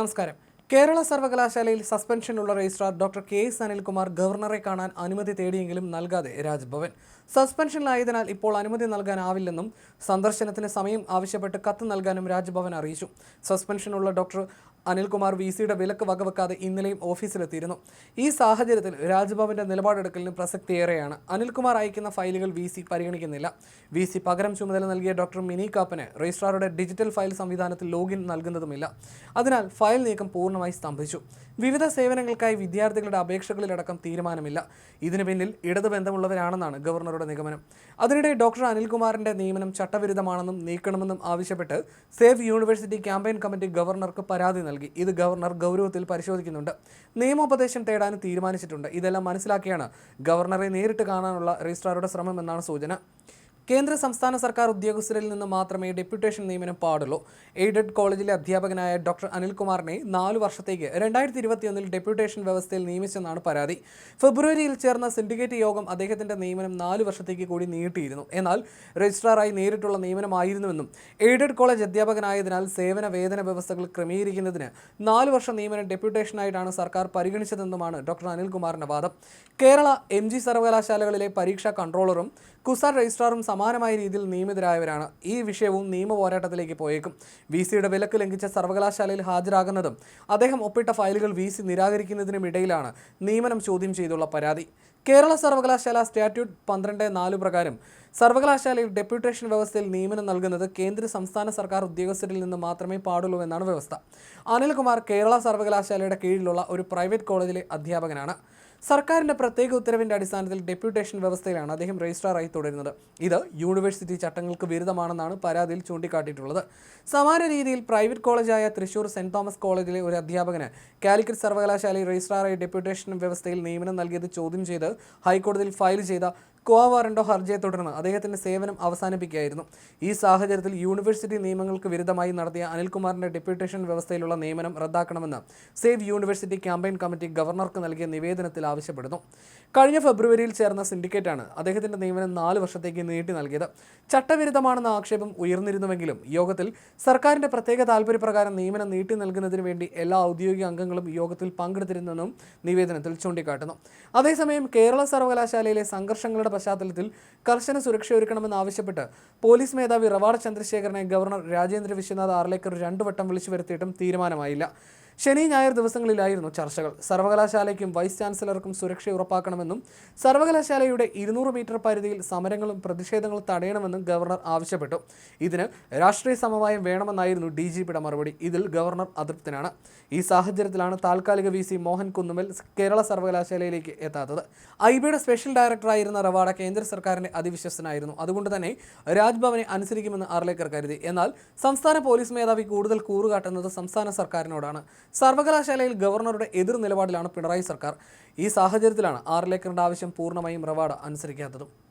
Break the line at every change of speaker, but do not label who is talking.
നമസ്കാരം. കേരള സർവകലാശാലയിൽ സസ്പെൻഷനുള്ള registrar doctor K S Anilkumar ഗവർണറെ കാണാൻ അനുമതി തേടിയെങ്കിലും നൽകാതെ രാജ്ഭവൻ. സസ്പെൻഷനിലായതിനാൽ ഇപ്പോൾ അനുമതി നൽകാനാവില്ലെന്നും സന്ദർശനത്തിന് സമയം ആവശ്യപ്പെട്ട് കത്ത് നൽകാനും രാജ്ഭവൻ അറിയിച്ചു. സസ്പെൻഷനുള്ള ഡോക്ടർ അനിൽകുമാർ വി സിയുടെ വിലക്ക് വകവെക്കാതെ ഇന്നലെയും ഓഫീസിലെത്തിയിരുന്നു. ഈ സാഹചര്യത്തിൽ രാജ്ഭവന്റെ നിലപാടെടുക്കലിന് പ്രസക്തിയേറെയാണ്. അനിൽകുമാർ അയക്കുന്ന ഫയലുകൾ വി സി പരിഗണിക്കുന്നില്ല. വി സി പകരം ചുമതല നൽകിയ ഡോക്ടർ മിനി കാപ്പന് രജിസ്ട്രാറുടെ ഡിജിറ്റൽ ഫയൽ സംവിധാനത്തിൽ ലോഗിൻ നൽകുന്നതുമില്ല. അതിനാൽ ഫയൽ നീക്കം പൂർണമായി സ്തംഭിച്ചു. വിവിധ സേവനങ്ങൾക്കായി വിദ്യാർത്ഥികളുടെ അപേക്ഷകളിലടക്കം തീരുമാനമില്ല. ഇതിനു പിന്നിൽ ഇടതുബന്ധമുള്ളവരാണെന്നാണ് ഗവർണറുടെ നിഗമനം. അതിനിടെ ഡോക്ടർ അനിൽകുമാറിന്റെ നിയമനം ചട്ടവിരുദ്ധമാണെന്നും നീക്കണമെന്നും ആവശ്യപ്പെട്ട് സേവ് യൂണിവേഴ്സിറ്റി ക്യാമ്പയിൻ കമ്മിറ്റി ഗവർണർക്ക് പരാതി ഇത് ഗവർണർ ഗൗരവത്തിൽ പരിശോധിക്കുന്നുണ്ട്. നിയമോപദേശം തേടാൻ തീരുമാനിച്ചിട്ടുണ്ട്. ഇതെല്ലാം മനസ്സിലാക്കിയാണ് ഗവർണറെ നേരിട്ട് കാണാനുള്ള രജിസ്ട്രാറുടെ ശ്രമം എന്നാണ് സൂചന. കേന്ദ്ര സംസ്ഥാന സർക്കാർ ഉദ്യോഗസ്ഥരിൽ നിന്ന് മാത്രമേ ഡെപ്യൂട്ടേഷൻ നിയമനം പാടുള്ളൂ. എയ്ഡഡ് കോളേജിലെ അധ്യാപകനായ ഡോക്ടർ അനിൽകുമാറിനെ നാല് വർഷത്തേക്ക് രണ്ടായിരത്തി ഇരുപത്തിയൊന്നിൽ ഡെപ്യൂട്ടേഷൻ വ്യവസ്ഥയിൽ നിയമിച്ചെന്നാണ് പരാതി. ഫെബ്രുവരിയിൽ ചേർന്ന സിൻഡിക്കേറ്റ് യോഗം അദ്ദേഹത്തിന്റെ നിയമനം നാല് വർഷത്തേക്ക് കൂടി നീട്ടിയിരുന്നു. എന്നാൽ രജിസ്ട്രാറായി നേരിട്ടുള്ള നിയമനമായിരുന്നുവെന്നും എയ്ഡഡ് കോളേജ് അധ്യാപകനായതിനാൽ സേവന വേതന വ്യവസ്ഥകൾ ക്രമീകരിക്കുന്നതിന് നാല് വർഷം നിയമനം ഡെപ്യൂട്ടേഷനായിട്ടാണ് സർക്കാർ പരിഗണിച്ചതെന്നുമാണ് ഡോക്ടർ അനിൽകുമാറിന്റെ വാദം. കേരള എം സർവകലാശാലകളിലെ പരീക്ഷാ കൺട്രോളറും കുസാർ രജിസ്ട്രാറും സമാനമായ രീതിയിൽ നിയമിതരായവരാണ് ഈ വിഷയവും നിയമ പോരാട്ടത്തിലേക്ക് പോയേക്കും. വി സിയുടെ വിലക്ക് ലംഘിച്ച സർവകലാശാലയിൽ ഹാജരാകുന്നതും അദ്ദേഹം ഒപ്പിട്ട ഫയലുകൾ വി സി നിരാകരിക്കുന്നതിനും ഇടയിലാണ് നിയമനം ചോദ്യം ചെയ്തുള്ള പരാതി. കേരള സർവകലാശാല സ്റ്റാറ്റ്യൂട്ട് പന്ത്രണ്ട് നാല് പ്രകാരം സർവകലാശാലയിൽ ഡെപ്യൂട്ടേഷൻ വ്യവസ്ഥയിൽ നിയമനം നൽകുന്നത് കേന്ദ്ര സംസ്ഥാന സർക്കാർ ഉദ്യോഗസ്ഥരിൽ നിന്ന് മാത്രമേ പാടുള്ളൂ എന്നാണ് വ്യവസ്ഥ. അനിൽകുമാർ കേരള സർവകലാശാലയുടെ കീഴിലുള്ള ഒരു പ്രൈവറ്റ് കോളേജിലെ അധ്യാപകനാണ്. സർക്കാരിന്റെ പ്രത്യേക ഉത്തരവിന്റെ അടിസ്ഥാനത്തിൽ ഡെപ്യൂട്ടേഷൻ വ്യവസ്ഥയിലാണ് അദ്ദേഹം രജിസ്ട്രാറായി തുടരുന്നത്. ഇത് യൂണിവേഴ്സിറ്റി ചട്ടങ്ങൾക്ക് വിരുദ്ധമാണെന്നാണ് പരാതിയിൽ ചൂണ്ടിക്കാട്ടിയിട്ടുള്ളത്. സമാന രീതിയിൽ പ്രൈവറ്റ് കോളേജായ തൃശൂർ സെന്റ് തോമസ് കോളേജിലെ ഒരു അധ്യാപകന് കാലിക്കറ്റ് സർവകലാശാലയിൽ രജിസ്ട്രാറായി ഡെപ്യൂട്ടേഷൻ വ്യവസ്ഥയിൽ നിയമനം നൽകിയത് ചോദ്യം ചെയ്ത് ഹൈക്കോടതിയിൽ ഫയൽ ചെയ്ത കോവ വാറണ്ടോ ഹർജിയെ തുടർന്ന് അദ്ദേഹത്തിന്റെ സേവനം അവസാനിപ്പിക്കുകയായിരുന്നു. ഈ സാഹചര്യത്തിൽ യൂണിവേഴ്സിറ്റി നിയമങ്ങൾക്ക് വിരുദ്ധമായി നടത്തിയ അനിൽകുമാറിന്റെ ഡെപ്യൂട്ടേഷൻ വ്യവസ്ഥയിലുള്ള നിയമനം റദ്ദാക്കണമെന്ന് സേവ് യൂണിവേഴ്സിറ്റി ക്യാമ്പയിൻ കമ്മിറ്റി ഗവർണർക്ക് നൽകിയ നിവേദനത്തിൽ ആവശ്യപ്പെടുന്നു. കഴിഞ്ഞ ഫെബ്രുവരിയിൽ ചേർന്ന സിൻഡിക്കേറ്റാണ് അദ്ദേഹത്തിന്റെ നിയമനം നാല് വർഷത്തേക്ക് നീട്ടി നൽകിയത്. ചട്ടവിരുദ്ധമാണെന്ന ആക്ഷേപം ഉയർന്നിരുന്നുവെങ്കിലും യോഗത്തിൽ സർക്കാരിന്റെ പ്രത്യേക താൽപര്യപ്രകാരം നിയമനം നീട്ടി നൽകുന്നതിന് വേണ്ടി എല്ലാ ഔദ്യോഗിക അംഗങ്ങളും യോഗത്തിൽ പങ്കെടുത്തിരുന്നെന്നും നിവേദനത്തിൽ ചൂണ്ടിക്കാട്ടുന്നു. അതേസമയം കേരള സർവകലാശാലയിലെ സംഘർഷങ്ങളുടെ പശ്ചാത്തലത്തിൽ കർശന സുരക്ഷ ഒരുക്കണമെന്ന് ആവശ്യപ്പെട്ട് പോലീസ് മേധാവി റവാഡ ചന്ദ്രശേഖരനെ ഗവർണർ രാജേന്ദ്ര വിശ്വനാഥ് ആർലേക്കർ രണ്ടു വട്ടം വിളിച്ചു വരുത്തിയിട്ടും തീരുമാനമായില്ല. ശനി ഞായർ ദിവസങ്ങളിലായിരുന്നു ചർച്ചകൾ. സർവകലാശാലയ്ക്കും വൈസ് ചാൻസലർക്കും സുരക്ഷ ഉറപ്പാക്കണമെന്നും സർവകലാശാലയുടെ ഇരുന്നൂറ് മീറ്റർ പരിധിയിൽ സമരങ്ങളും പ്രതിഷേധങ്ങളും തടയണമെന്നും ഗവർണർ ആവശ്യപ്പെട്ടു. ഇതിന് രാഷ്ട്രീയ സമവായം വേണമെന്നായിരുന്നു ഡി ജി പിയുടെ മറുപടി. ഇതിൽ ഗവർണർ അതൃപ്തനാണ്. ഈ സാഹചര്യത്തിലാണ് താൽക്കാലിക വി സി മോഹൻ കുന്നുമൽ കേരള സർവകലാശാലയിലേക്ക് എത്താത്തത്. ഐ ബിയുടെ സ്പെഷ്യൽ ഡയറക്ടറായിരുന്ന റവാഡ കേന്ദ്ര സർക്കാരിന്റെ അതിവിശ്വസനായിരുന്നു. അതുകൊണ്ട് തന്നെ രാജ്ഭവനെ അനുസരിക്കുമെന്ന് ആർലേക്കർ കരുതി. എന്നാൽ സംസ്ഥാന പോലീസ് മേധാവി കൂടുതൽ കൂറുകാട്ടുന്നത് സംസ്ഥാന സർക്കാരിനോടാണ്. സർവകലാശാലയിൽ ഗവർണറുടെ എതിർ നിലപാടിലാണ് പിണറായി സർക്കാർ. ഈ സാഹചര്യത്തിലാണ് ആറിലേക്കറിന്റെ ആവശ്യം പൂർണമായും റവാഡ അനുസരിക്കാത്തതും.